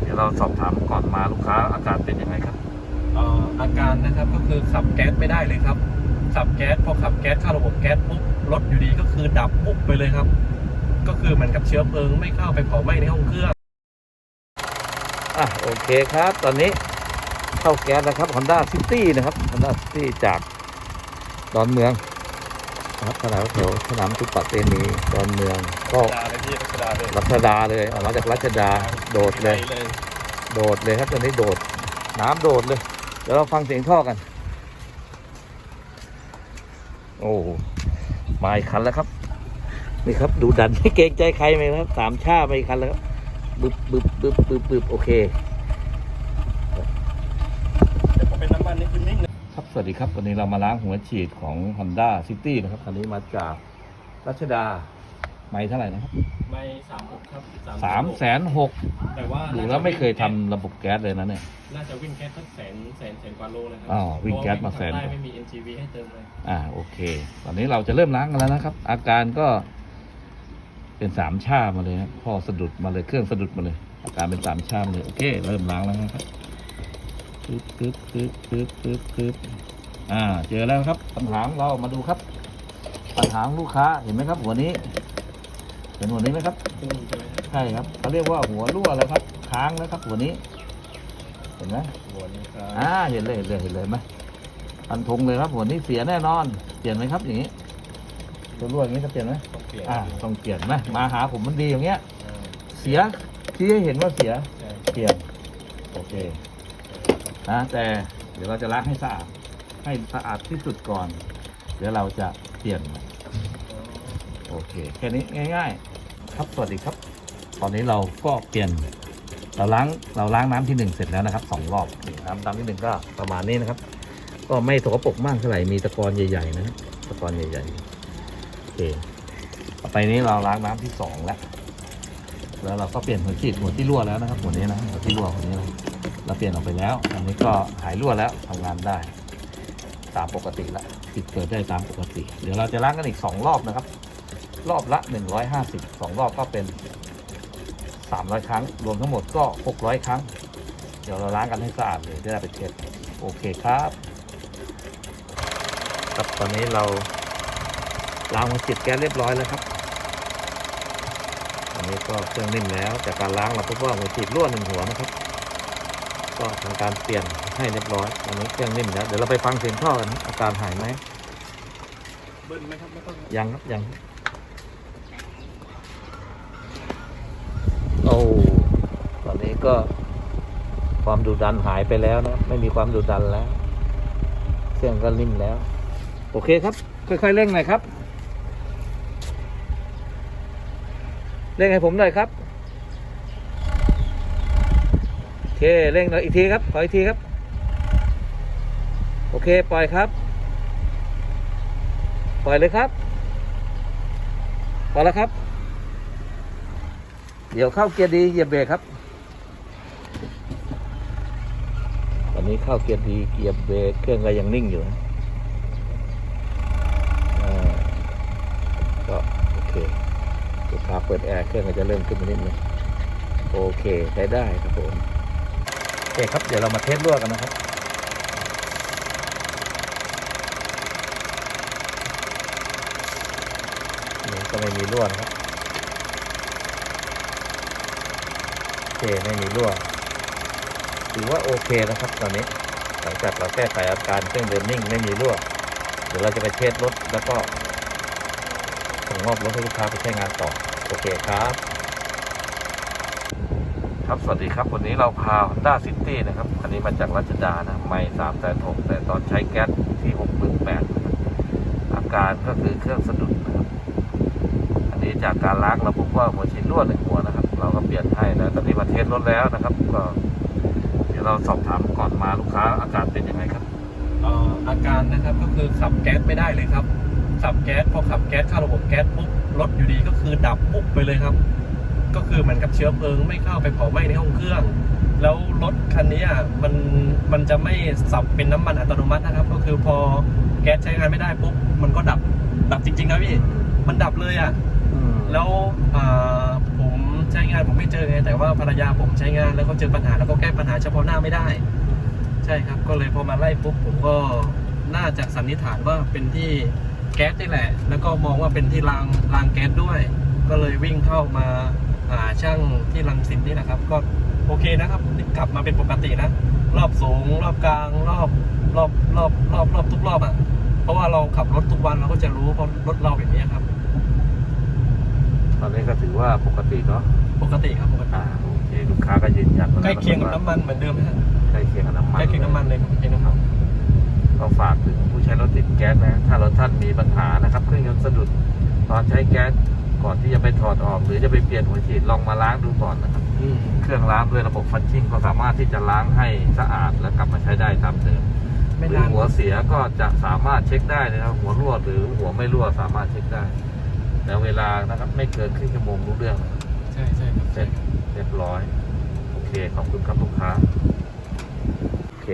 เดี๋ยวเราสอบถามก่อนมาลูกค้าอาการเป็นยังไงครับเอ่ออาการนะครับก็คือขับแก๊สไม่ได้เลยครับขับแก๊สพอขับแก๊สเข้าระบบแก๊สปุ๊บรถอยู่ดีก็คือดับปุ๊บไปเลยครับ ก็คือเหมือนกับเชื้อเพลิงไม่เข้าไปเผาไหม้ในห้องเครื่องอะโอเคครับ ตอนนี้เข้าแก๊สแล้วครับ Honda City นะครับ Honda City จากดอนเมือง นะครับสนามแถวสนามจุปัตเตนีดอนเมือง ก็ดาเลยพี่รัชดาเลยรัชดาเลยออกมาจากรัชดาโดดเลยเลยโดดเลยครับตอนนี้โดด น้ำโดดเลย เดี๋ยวเราฟังเสียงท่อกัน โอ้มาอีกคันแล้วครับ นี่ครับ ดูดัน ไม่เกรงใจใครไหมครับสามชามาอีกคันแล้วครับบึบบึบบึบบึบบึบโอเคแต่พอเป็นน้ำมันนี่คือนิ่งเลย ครับสวัสดีครับ วันนี้เรามาล้างหัวฉีดของ Honda City นะครับคันนี้มาจากรัชดา ไม่เท่าไหร่นะครับไม่สามหกครับสามแสนหกแต่ว่าดูแล้วไม่เคยทำระบบแก๊สเลยนะเนี่ย น่าจะวิ่งแก๊สสักแสนแสนแสนกว่าโลเลยครัอ๋อวิ่งแก๊สมาแสน เพระว่วิ่งทงใต้ไม่มี NGV ให้เติมเลย อ่าโอเค ตอนนี้เราจะเริ่มล้างกันแล้วนะครับ อาการก็ เป็นสามชามาเลยครับพ่อสะดุดมาเลยเครื่องสะดุดมาเลย อาการเป็นสามชามาเลย โอเค เริ่มล้างแล้วนะครับ ปึ๊บปึ๊บปึ๊บปึ๊บปึ๊บปึ๊บอ่า เจอแล้วครับปัญหาของเรามาดูครับ ปัญหาของลูกค้าเห็นไหมครับ หัวนี้ เห็นหัวนี้ไหมครับพุ่งใช่ไหมครับใช่ครับเขาเรียกว่าหัวรั่วแล้วครับ ค้างแล้วครับ หัวนี้ เห็นไหมหัวนี้ครับอ่าเห็นเลยเห็นเลยเห็นเลยไหมพันธงเลยครับหัวนี้เสียแน่นอน เปลี่ยนไหมครับอย่างนี้ตัวรั่วอย่างนี้จะเปลี่ยนไหมต้องเปลี่ยนอ่าต้องเปลี่ยนไหมมาหาผมมันดีอย่างเงี้ยอ่าเสียที่ให้เห็นว่าเสียใช่เปลี่ยนโอเค นะแต่เดี๋ยวเราจะล้างให้สะอาดให้สะอาดที่สุดก่อน เดี๋ยวเราจะเปลี่ยนใหม่โอเคแค่นี้ง่าย ๆ ครับสวัสดีครับ ตอนนี้เราก็เปลี่ยนเราล้างเราล้างน้ำที่หนึ่งเสร็จแล้วนะครับสองรอบน้ำน้ำที่หนึ่งก็ประมาณนี้นะครับ ก็ไม่สกปรกมากเท่าไหร่มีตะกอนใหญ่ๆนะตะกอนใหญ่ๆโอเคต่อไปนี้เราล้างน้ำที่สองแล้วแล้วเราก็เปลี่ยนหัวฉีดหัวที่รั่วแล้วนะครับหัวนี้นะหัวที่รั่วหัวนี้นะ เราเปลี่ยนออกไปแล้ว อันนี้ก็หายรั่วแล้วทำงานได้ ตามปกติละปิดเปิดได้ตามปกติ เดี๋ยวเราจะล้างกันอีกสองรอบนะครับ รอบละหนึ่งร้อยห้าสิบสองรอบก็เป็นสามร้อยครั้ง รวมทั้งหมดก็หกร้อยครั้ง เดี๋ยวเราล้างกันให้สะอาดเลยได้ไปเช็ดโอเคครับครับตอนนี้เราล้างหัวฉีดแก๊สเรียบร้อยแล้วครับอันนี้ก็เครื่องนิ่มแล้วจากการล้างเราพบว่าหัวฉีดรั่วหนึ่งหัวนะครับ ก็ทำการเปลี่ยนให้เรียบร้อยอันนี้เครื่องนิ่มแล้วเดี๋ยวเราไปฟังเสียงท่อกันนะอาการหายไหมเบิ้ลไหมครับไม่ต้องยังครับยังโอ้ตอนนี้ก็ความดุดันหายไปแล้วนะ ไม่มีความดุดันแล้วเครื่องก็นิ่มแล้ว โอเคครับ ค่อยๆเร่งหน่อยครับ เร่งให้ผมหน่อยครับ โอ เคเร่งหน่อยอีกทีครับ ขออีกทีครับ โอเค ปล่อยครับ ปล่อยเลยครับพอแล้วครับ เดี๋ยวเข้าเกียร์ดีเหยียบเบรกครับตอนนี้เข้าเกียร์ดีเหยียบเบรกเครื่องก็ยังนิ่งอยู่นะก็โอเคลูกค้าเปิดแอร์เครื่องก็จะเริ่มขึ้นมานิดนึงโอเคใช้ได้ครับผม โอเคครับ เดี๋ยวเรามาเทสรั่วกันนะครับ นี่ก็ไม่มีรั่วนะครับโอเคไม่มีรั่ว ถือว่าโอเคนะครับตอนนี้ หลังจากเราแก้ไขอาการเครื่องเดินนิ่งไม่มีรั่ว เดี๋ยวเราจะไปเทสรถแล้วก็ส่งมอบรถให้ลูกค้าไปใช้งานต่อ โอเคครับ ครับ สวัสดีครับ วันนี้เราพา Honda City นะครับคันนี้มาจากรัชดานะ ไม่สามแสนหกแต่ตอนใช้แก๊สที่หกหมื่นแปดอาการก็คือเครื่องสะดุดนะครับ อันนี้จากการล้างเราพบว่าหัวฉีดรั่วหนึ่งหัวนะครับ เราก็เปลี่ยนให้นะ ตอนนี้มาเทสรถแล้วนะครับ ก็เดี๋ยวเราสอบถามก่อนมาลูกค้าอาการเป็นยังไงครับเอ่ออาการนะครับก็คือขับแก๊สไม่ได้เลยครับ ขับแก๊สพอขับแก๊สเข้าระบบแก๊สปุ๊บรถอยู่ดีก็คือดับปุ๊บไปเลยครับ ก็คือเหมือนกับเชื้อเพลิงไม่เข้าไปเผาไหม้ในห้องเครื่อง แล้วรถคันนี้อะมันมันจะไม่สับเป็นน้ำมันอัตโนมัตินะครับ ก็คือพอแก๊สใช้งานไม่ได้ปุ๊บมันก็ดับดับจริงๆนะพี่มันดับเลยอะแล้วอ่าผมใช้งานผมไม่เจอไงแต่ว่าภรรยาผมใช้งานแล้วก็เจอปัญหาแล้วก็แก้ปัญหาเฉพาะหน้าไม่ได้ ใช่ครับ ก็เลยพอมาไล่ปุ๊บผมก็น่าจะสันนิษฐานว่าเป็นที่แก๊สนี่แหละ แล้วก็มองว่าเป็นที่รางรางแก๊สด้วย ก็เลยวิ่งเข้ามาหา ช่างที่รังสิตนี่นะครับ ก็โอเคนะครับกลับมาเป็นปกตินะ รอบสูง รอบกลาง รอบรอบรอบรอบรอบทุกรอบอะ เพราะว่าเราขับรถทุกวันเราก็จะรู้เพราะรถเราแบบนี้ครับ ตอนนี้ก็ถือว่าปกติเนาะปกติครับปกติอ่าโอเคลูกค้าก็ยืนยันมาใกแวล้เคียงกับน้ำมันเหมือนเดิมนะฮะใกล้เคียงกับน้ำมันใกล้เคียงน้ำมันเลยครับใกล้เคียงน้ำมันก็ฝากถึงผู้ใช้รถติดแก๊สนะ ถ้ารถท่านมีปัญหานะครับเครื่องยนต์สะดุดตอนใช้แก๊สก่อนที่ จะไปถอดออก หรือจะไปเปลี่ยนหัวฉีดลองมาล้างดูก่อนนะครับอืมเครื่องล้างด้วยระบบฟันชิ่งก็สามารถที่จะล้างให้สะอาดและกลับมาใช้ได้ตามเดิมไม่หรืนาอนหัวเสียก็จะสามารถเช็คได้นะครับหัวรั่วหรือหัวไม่รั่วสามารถเช็คได้แต่เวลานะครับไม่เกินครึ่งชั่วโมงรู้เรื่องนะครับใช่ใช่ครับเสร็จเรียบร้อย โอเคขอบคุณครับลูกค้าโอเค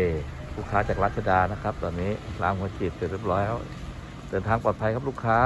ลูกค้าจากรัชดานะครับ ตอนนี้ล้างหัวฉีดเสร็จเรียบร้อยแล้วเดินทางปลอดภัยครับลูกค้า